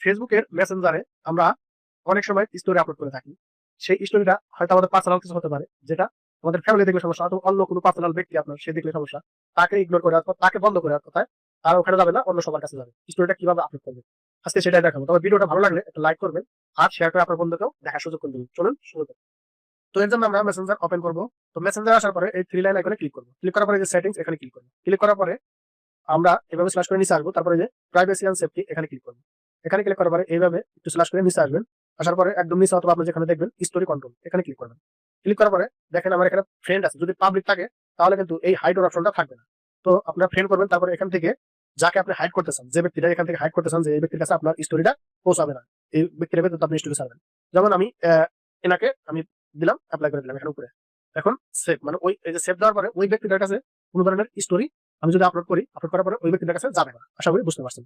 ফেসবুকের মেসেঞ্জারে আমরা অনেক সময় স্টোরি আপলোড করে থাকি। সেই স্টোরিটা হয়তো আমাদের পার্সোনাল কিছু হতে পারে, যেটা আমাদের ফ্যামিলি দেখলে সমস্যা, অথবা অন্য কোনো পার্সোনাল ব্যক্তি আপনার, সে দেখলে সমস্যা, তাকে ইগনোর করে অথবা তাকে বন্ধ করে কথায় তার ওখানে যাবে না, অন্য সবার কাছে যাবে। স্টোরিটা কীভাবে আপলোড করবে? আজকে সেটাই দেখাবো। তবে ভিডিওটা ভালো লাগলে একটা লাইক করবেন আর শেয়ার করে আপনার বন্ধুকেও দেখার সুযোগ করে দেবেন। চলুন শুরু করি। তো এর জন্য আমরা মেসেঞ্জার ওপেন করব। তো মেসেঞ্জার আসার পরে এই থ্রি লাইন আইকনে ক্লিক করব। ক্লিক করার পরে যে সেটিংস এখানে ক্লিক করব। ক্লিক করার পরে আমরা এভাবে স্ল্যাশ করে নিচে আসব। তারপরে যে প্রাইভেসি অ্যান্ড সেফটি এখানে ক্লিক করব। এখানে ক্লিক করার পরে এইভাবে একটু স্ল্যাশ করে নিচে আসবেন। আসার পরে একদম নিচে অথবা আপনি যেখানে দেখবেন স্টোরি কন্ট্রোল এখানে ক্লিক করবেন। ক্লিক করার পরে দেখেন আমার এখানে ফ্রেন্ড আছে। যদি পাবলিক থাকে, তাহলে কিন্তু এই হাইড অপশনটা থাকবে না। তো আপনার ফ্রেন্ড করবেন, তারপরে এখান থেকে যাকে আপনি হাইড করতে চান, যে ব্যক্তিটা এখান থেকে হাইড করতে চান যে এই ব্যক্তির কাছে আপনার স্টোরিটা পৌঁছাবে না, এই ব্যক্তির ভেতর আপনি স্টোরি ছাড়বেন। যেমন আমি এনাকে আমি দিলাম অ্যাপ্লাই করে দিলাম এখানে উপরে। এখন সেভ মানে ওই, এই যে সেভ দেওয়ার পরে ওই ব্যক্তিটার কাছে কোনো ধরনের স্টোরি আমি যদি আপলোড করি আপলোড করার পরে ওই ব্যক্তিটার কাছে যাবে না। আশা করি বুঝতে পারছেন।